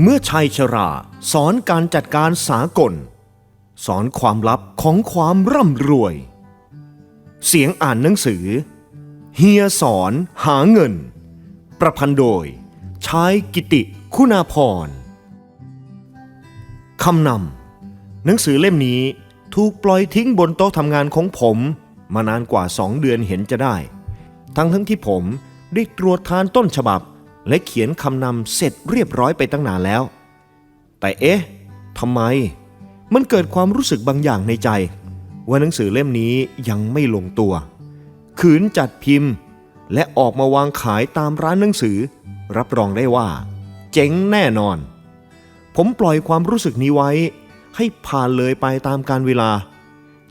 เมื่อชัยชรา สอนการจัดการสากล สอนความลับของความร่ำรวย เสียงอ่านหนังสือ เฮียสอนหาเงิน ประพันธ์โดย ชายกิติคุณาพรคำนำหนังสือเล่มนี้ถูกปล่อยทิ้งบนโต๊ะทำงานของผมมานานกว่าสองเดือนเห็นจะได้ ทั้งทั้งที่ผมได้ตรวจทานต้นฉบับ และเขียนคำนำเสร็จเรียบร้อยไปตั้งนานแล้ว แต่เอ๊ะทำไม มันเกิดความรู้สึกบางอย่างในใจ ว่าหนังสือเล่มนี้ยังไม่ลงตัว ขืนจัดพิมพ์ และออกมาวางขายตามร้านหนังสือ รับรองได้ว่า เจ๋งแน่นอน ผมปล่อยความรู้สึกนี้ไว้ ให้ผ่านเลยไปตามการเวลา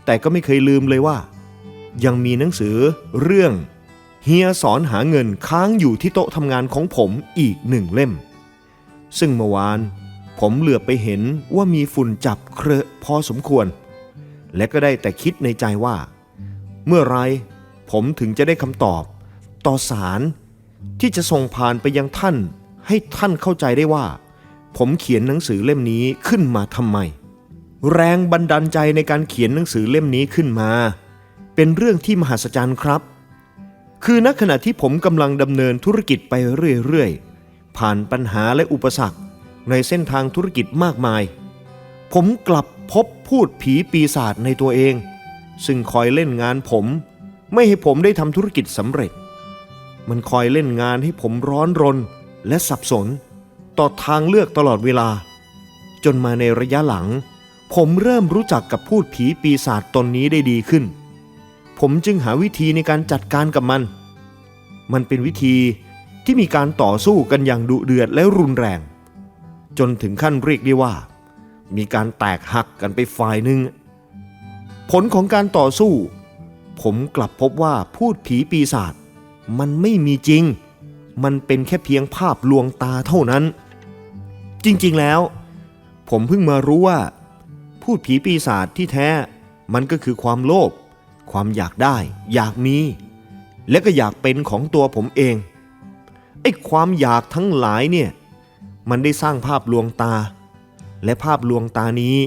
แต่ก็ไม่เคยลืมเลยว่า ยังมีหนังสือเรื่อง เฮียสอนหาเงินค้างอยู่ที่โต๊ะทำงานของผมอีกหนึ่งเล่ม ซึ่งเมื่อวานผมเหลือบไปเห็นว่ามีฝุ่นจับเครอะพอสมควร และก็ได้แต่คิดในใจว่า เมื่อไรผมถึงจะได้คำตอบ ต่อสารที่จะส่งผ่านไปยังท่าน ให้ท่านเข้าใจได้ว่า ผมเขียนหนังสือเล่มนี้ขึ้นมาทำไม แรงบันดาลใจในการเขียนหนังสือเล่มนี้ขึ้นมา เป็นเรื่องที่มหัศจรรย์ครับ คือณขณะที่ผมกำลังดำเนินธุรกิจไปเรื่อยๆ ผ่านปัญหาและอุปสรรคในเส้นทางธุรกิจมากมาย ผมกลับพบพูดผีปีศาจในตัวเอง ซึ่งคอยเล่นงานผม ไม่ให้ผมได้ทำธุรกิจสำเร็จ มันคอยเล่นงานให้ผมร้อนรนและสับสน ต่อทางเลือกตลอดเวลา จนมาในระยะหลัง ผมเริ่มรู้จักกับพูดผีปีศาจตนนี้ได้ดีขึ้น ผมจึงหาวิธีในการจัดการกับมัน มันเป็นวิธีที่มีการต่อสู้กันอย่างดุเดือดและรุนแรง จนถึงขั้นเรียกได้ว่า มีการแตกหักกันไปฝ่ายหนึ่ง ผลของการต่อสู้ ผมกลับพบว่าพูดผีปีศาจมันไม่มีจริง มันเป็นแค่เพียงภาพลวงตาเท่านั้น จริงๆแล้ว ผมเพิ่งมารู้ว่า พูดผีปีศาจที่แท้มันก็คือความโลภ ความอยากได้ อยากมี และก็อยากเป็นของตัวผมเองไอ้ความอยากทั้งหลายเนี่ยมันได้สร้างภาพลวงตา และภาพลวงตานี้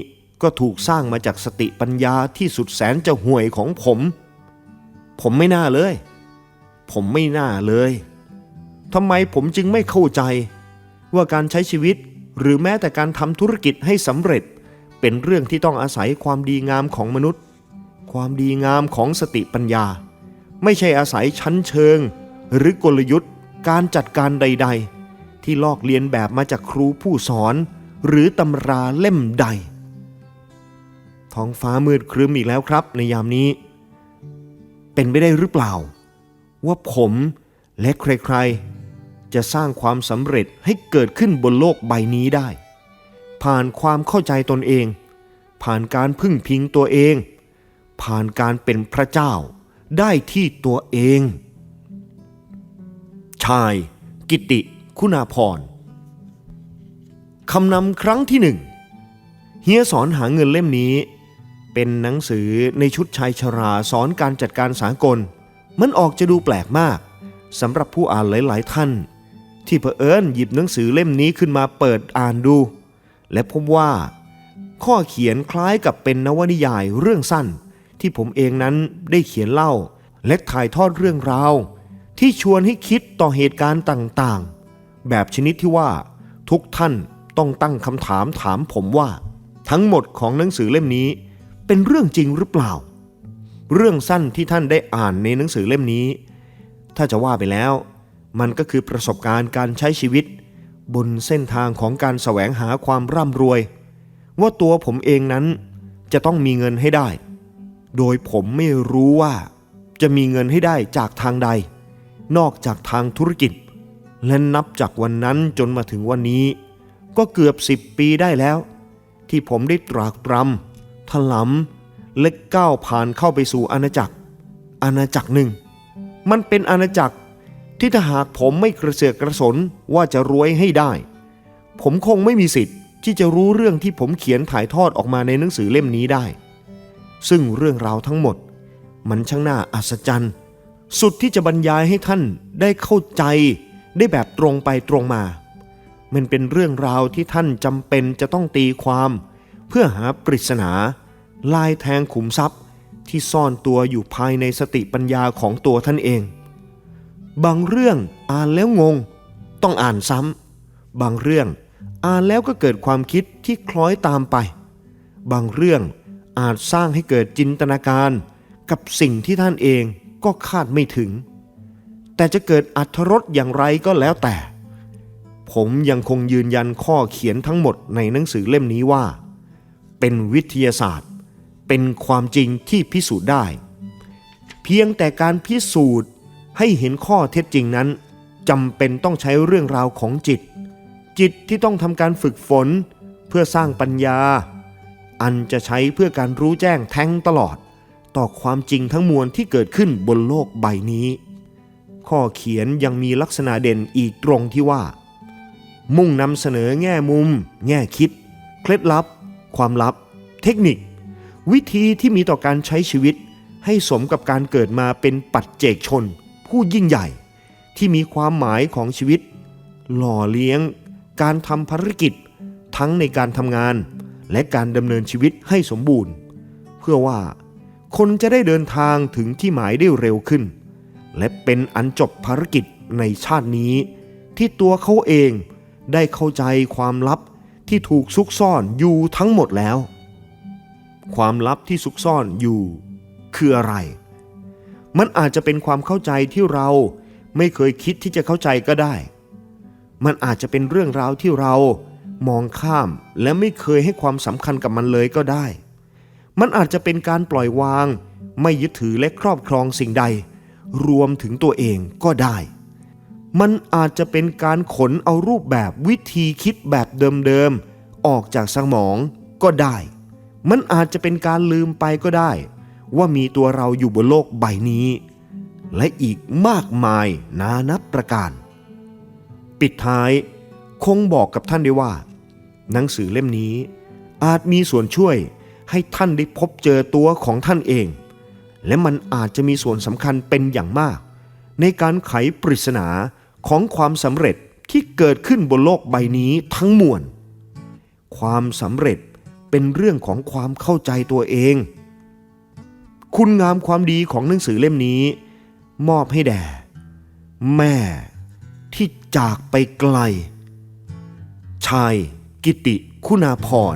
ก็ถูกสร้างมาจากสติปัญญาที่สุดแสนจะห่วยของผม ผมไม่น่าเลย ผมไม่น่าเลยทำไมผมจึงไม่เข้าใจ ว่าการใช้ชีวิตหรือแม้แต่การทำธุรกิจให้สำเร็จ เป็นเรื่องที่ต้องอาศัยความดีงามของมนุษย์ ความดีงามของสติปัญญา ไม่ใช่อาศัยชั้นเชิง หรือกลยุทธ์การจัดการใด ๆ ที่ลอกเลียนแบบมาจากครูผู้สอน หรือตำราเล่มใด ท้องฟ้ามืดครึ้มอีกแล้วครับ ในยามนี้ เป็นไปได้หรือเปล่า ว่าผมและใครๆ จะสร้างความสำเร็จให้เกิดขึ้นบนโลกใบนี้ได้ ผ่านความเข้าใจตนเอง ผ่านการพึ่งพิงตัวเอง ผ่านการเป็นพระเจ้าได้ที่ตัวเอง ชาย กิติ คุณาพรคำนำครั้งที่หนึ่งเฮียสอนหาเงินเล่มนี้ เป็นหนังสือในชุดชายชราสอนการจัดการสากล มันออกจะดูแปลกมากสำหรับผู้อ่านหลาย ๆ ท่าน ที่เผอิญหยิบหนังสือเล่มนี้ขึ้นมาเปิดอ่านดู และพบว่า ข้อเขียนคล้ายกับเป็นนวนิยายเรื่องสั้น ที่ผมเองนั้นได้เขียนเล่า และถ่ายทอดเรื่องราว ที่ชวนให้คิดต่อเหตุการณ์ต่างๆ แบบชนิดที่ว่า ทุกท่านต้องตั้งคำถามถามผมว่า ทั้งหมดของหนังสือเล่มนี้ เป็นเรื่องจริงหรือเปล่า เรื่องสั้นที่ท่านได้อ่านในหนังสือเล่มนี้ ถ้าจะว่าไปแล้ว มันก็คือประสบการณ์การใช้ชีวิต บนเส้นทางของการแสวงหาความร่ำรวย ว่าตัวผมเองนั้นจะต้องมีเงินให้ได้ โดยผมไม่รู้ว่าจะมีเงินให้ได้จากทางใด นอกจากทางธุรกิจ และนับจากวันนั้นจนมาถึงวันนี้ ก็เกือบสิบปีได้แล้ว ที่ผมได้ตรากตรำถลำและก้าวผ่านเข้าไปสู่อาณาจักร อาณาจักรหนึ่ง มันเป็นอาณาจักรที่ถ้าหากผมไม่กระเสือกกระสนว่าจะรวยให้ได้ ผมคงไม่มีสิทธิ์ที่จะรู้เรื่องที่ผมเขียนถ่ายทอดออกมาในหนังสือเล่มนี้ได้ ซึ่งเรื่องราวทั้งหมด มันช่างน่าอัศจรรย์ สุดที่จะบรรยายให้ท่านได้เข้าใจ ได้แบบตรงไปตรงมา มันเป็นเรื่องราวที่ท่านจำเป็นจะต้องตีความ เพื่อหาปริศนา ลายแทงขุมทรัพย์ที่ซ่อนตัวอยู่ภายในสติปัญญาของตัวท่านเอง บางเรื่องอ่านแล้วงง ต้องอ่านซ้ำบางเรื่องอ่านแล้วก็เกิดความคิดที่คล้อยตามไป บางเรื่อง อาจสร้างให้เกิดจินตนาการกับสิ่งที่ท่านเองก็คาดไม่ถึง แต่จะเกิดอัธรสอย่างไรก็แล้วแต่ ผมยังคงยืนยันข้อเขียนทั้งหมดในหนังสือเล่มนี้ว่า เป็นวิทยาศาสตร์ เป็นความจริงที่พิสูจน์ได้ เพียงแต่การพิสูจน์ให้เห็นข้อเท็จจริงนั้นจำเป็นต้องใช้เรื่องราวของจิต จิตที่ต้องทำการฝึกฝนเพื่อสร้างปัญญา อันจะใช้เพื่อการรู้แจ้งแทงตลอด ต่อความจริงทั้งมวลที่เกิดขึ้นบนโลกใบนี้ ข้อเขียนยังมีลักษณะเด่นอีกตรงที่ว่า มุ่งนำเสนอแง่มุม แง่คิด เคล็ดลับ ความลับ เทคนิค วิธีที่มีต่อการใช้ชีวิต ให้สมกับการเกิดมาเป็นปัจเจกชน ผู้ยิ่งใหญ่ ที่มีความหมายของชีวิต หล่อเลี้ยง การทำภารกิจ ทั้งในการทำงาน และการดำเนินชีวิตให้สมบูรณ์ เพื่อว่าคนจะได้เดินทางถึงที่หมายได้เร็วขึ้น และเป็นอันจบภารกิจในชาตินี้ ที่ตัวเขาเองได้เข้าใจความลับที่ถูกซุกซ่อนอยู่ทั้งหมดแล้ว ความลับที่ซุกซ่อนอยู่คืออะไร มันอาจจะเป็นความเข้าใจที่เราไม่เคยคิดที่จะเข้าใจก็ได้ มันอาจจะเป็นเรื่องราวที่เรา มองข้ามและไม่เคยให้ความสำคัญกับมันเลยก็ได้ มันอาจจะเป็นการปล่อยวาง ไม่ยึดถือและครอบครองสิ่งใด รวมถึงตัวเองก็ได้ มันอาจจะเป็นการขนเอารูปแบบวิธีคิดแบบเดิมๆ ออกจากสมองก็ได้ มันอาจจะเป็นการลืมไปก็ได้ ว่ามีตัวเราอยู่บนโลกใบนี้ และอีกมากมายนานับประการ ปิดท้าย คงบอกกับท่านได้ว่า หนังสือเล่มนี้อาจมีส่วนช่วยให้ท่านได้พบเจอตัวของท่านเอง และมันอาจจะมีส่วนสำคัญเป็นอย่างมาก ในการไขปริศนาของความสำเร็จที่เกิดขึ้นบนโลกใบนี้ทั้งมวล ความสำเร็จเป็นเรื่องของความเข้าใจตัวเอง คุณงามความดีของหนังสือเล่มนี้ มอบให้แด่ แม่ที่จากไปไกล ชาย กิติคุณาพร